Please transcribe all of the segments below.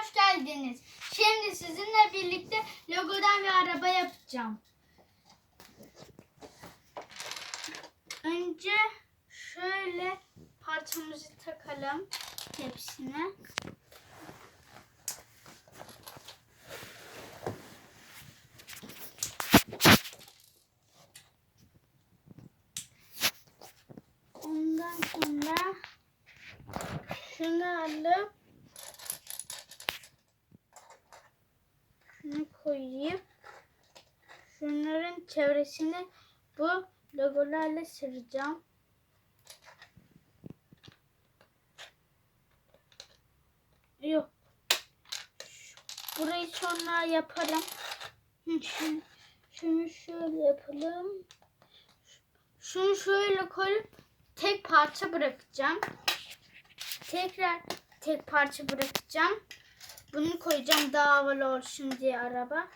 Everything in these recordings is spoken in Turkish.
hoş geldiniz. Şimdi sizinle birlikte logodan bir araba yapacağım. Önce şöyle parçamızı takalım hepsine. Ondan sonra şunu alıp şunu koyayım. Şunların çevresini bu logolarla sıracağım. Yok. Burayı sonra yaparım. Hı, Şunu, şunu şöyle yapalım. Şunu şöyle koyup tek parça bırakacağım. Tekrar tek parça bırakacağım. Bunu koyacağım daha havalı olsun diye araba.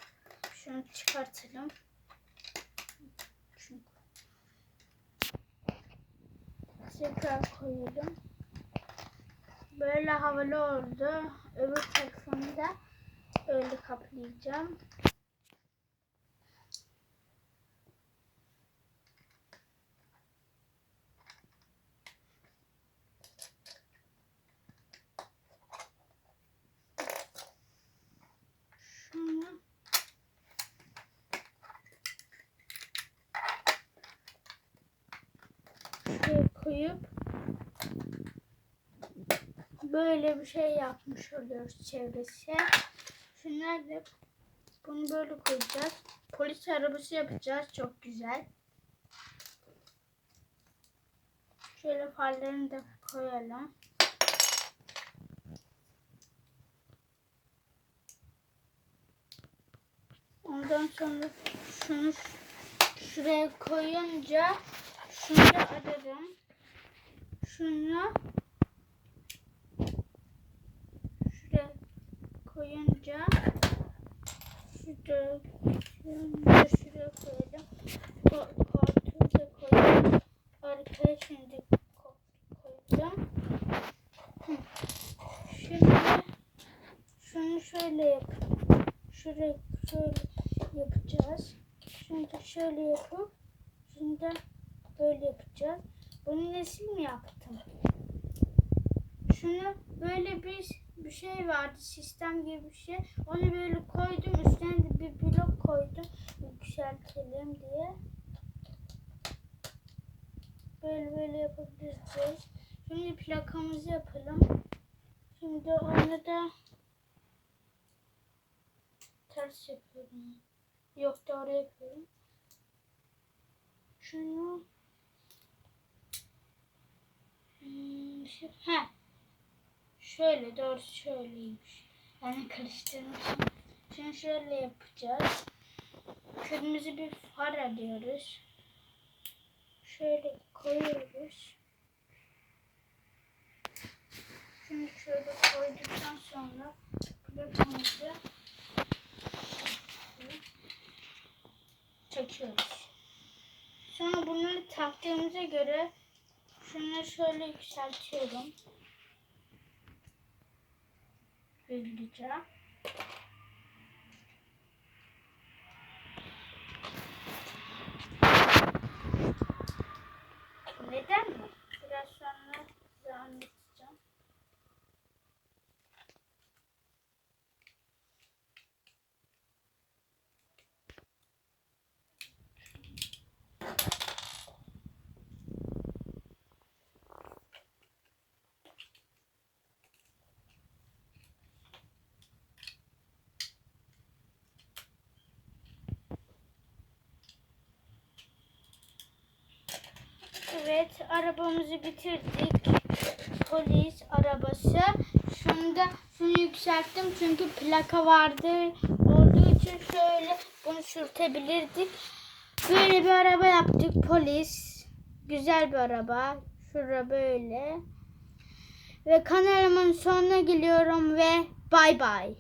Şunu çıkartalım. Şunu tekrar koyalım. Böyle havalı oldu. Öbür tarafını da öyle kaplayacağım. Şunu şuraya koyup böyle bir şey yapmış oluyoruz çevresi. Şunları da bunu böyle koyacağız. Polis arabası yapacağız. Çok güzel. Şöyle farlarını da koyalım. Ondan sonra şunu şuraya koyunca şunu da ararım. Şunu şuraya koyunca şurada şunu şuraya koyalım. Ko- Koltuğu da koyalım. Arkaya şimdi ko- koyacağım. Şimdi şunu şöyle yap. Şuraya şöyle yapacağız. Da şöyle yapıp da böyle yapacağız. Bunu nesil mi yaptım? Şunu böyle bir bir şey vardı sistem gibi bir şey. Onu böyle koydum üstüne de bir blok koydum yükseltelim diye. Böyle böyle yapabiliriz. Şimdi plakamızı yapalım. Şimdi onu da ters yapıyorum. Yok doğru yapıyorum. Şunu Şu, he. Şöyle doğru şöyleymiş. Yani karıştırmışım. Şimdi şöyle yapacağız. Kırmızı bir far alıyoruz. Şöyle koyuyoruz. Şimdi şöyle koyduktan sonra plakamızı çekiyoruz. Sonra bunları taktığımıza göre şunları şöyle yükseltiyorum. Hızlıca. Evet, arabamızı bitirdik. Polis arabası. Şunu da şunu yükselttim çünkü plaka vardı. Olduğu için şöyle bunu sürtebilirdik. Böyle bir araba yaptık polis. Güzel bir araba. Şura böyle. Ve kanalımın sonuna geliyorum ve bay bay.